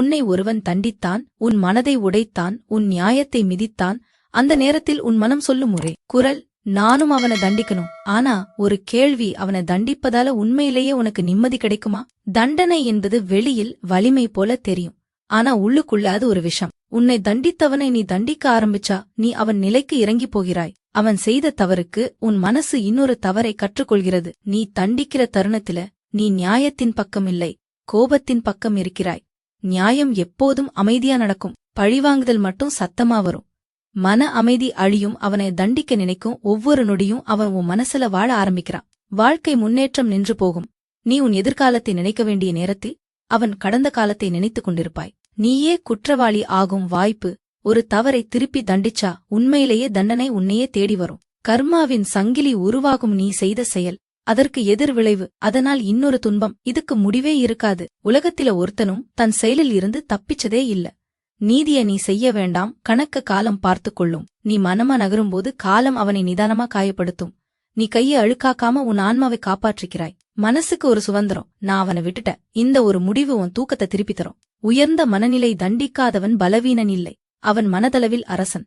உன்னை ஒருவன் தண்டித்தான் உன் மனதை உடைத்தான் உன் நியாயத்தை மிதித்தான். அந்த நேரத்தில் உன் மனம் சொல்லும் முறை குரல் நானும் அவனை தண்டிக்கணும். ஆனா ஒரு கேள்வி அவனை தண்டிப்பதால உண்மையிலேயே உனக்கு நிம்மதி கிடைக்குமா? தண்டனை என்பது வெளியில் வலிமை போல தெரியும். ஆனா உள்ளுக்குள்ள அது ஒரு விஷம். உன்னை தண்டித்தவனை நீ தண்டிக்க ஆரம்பிச்சா நீ அவன் நிலைக்கு இறங்கி போகிறாய். அவன் செய்த தவறுக்கு உன் மனசு இன்னொரு தவறை கற்றுக்கொள்கிறது. நீ தண்டிக்கிற தருணத்தில நீ நியாயத்தின் பக்கம் இல்லை கோபத்தின் பக்கம் இருக்கிறாய். நியாயம் எப்போதும் அமைதியா நடக்கும். பழிவாங்குதல் மட்டும் சத்தமா வரும். மன அமைதி அழியும் அவனை தண்டிக்க நினைக்கும் ஒவ்வொரு நொடியும் அவன் உன் மனசுல வாழ ஆரம்பிக்கிறான். வாழ்க்கை முன்னேற்றம் நின்று போகும். நீ உன் எதிர்காலத்தை நினைக்க வேண்டிய நேரத்தில் அவன் கடந்த காலத்தை நினைத்துக் கொண்டிருப்பாய். நீயே குற்றவாளி ஆகும் வாய்ப்பு. ஒரு தவறை திருப்பி தண்டிச்சா உண்மையிலேயே தண்டனை உன்னையே தேடி வரும். கர்மாவின் சங்கிலி உருவாகும் நீ செய்த செயல். அதற்கு எதிர் விளைவு அதனால் இன்னொரு துன்பம் இதுக்கு முடிவே இருக்காது. உலகத்தில ஒருத்தனும் தன் செயலில் இருந்து தப்பிச்சதே இல்ல. நீதிய நீ செய்ய வேண்டாம் கணக்க காலம் பார்த்துக் கொள்ளும். நீ மனமா நகரும்போது காலம் அவனை நிதானமா காயப்படுத்தும். நீ கையை அழுக்காக்காம உன் ஆன்மாவை காப்பாற்றிக்கிறாய். மனசுக்கு ஒரு சுதந்திரம். நான் அவனை விட்டுட்ட இந்த ஒரு முடிவு உன் தூக்கத்தை திருப்பி தரும். உயர்ந்த மனநிலை தண்டிக்காதவன் பலவீனன் இல்லை. அவன் மனதளவில் அரசன்.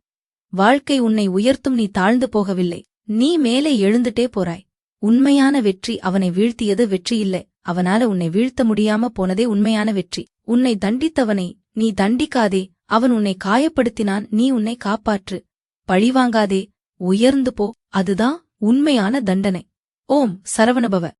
வாழ்க்கை உன்னை உயர்த்தும் நீ தாழ்ந்து போகவில்லை. நீ மேலே எழுந்துட்டே போறாய். உண்மையான வெற்றி அவனை வீழ்த்தியது வெற்றியில்லை. அவனால உன்னை வீழ்த்த முடியாம போனதே உண்மையான வெற்றி. உன்னை தண்டித்தவனை நீ தண்டிக்காதே. அவன் உன்னை காயப்படுத்தினான் நீ உன்னை காப்பாற்று. பழிவாங்காதே உயர்ந்து போ. அதுதான் உண்மையான தண்டனை. ஓம் சரவணபவ.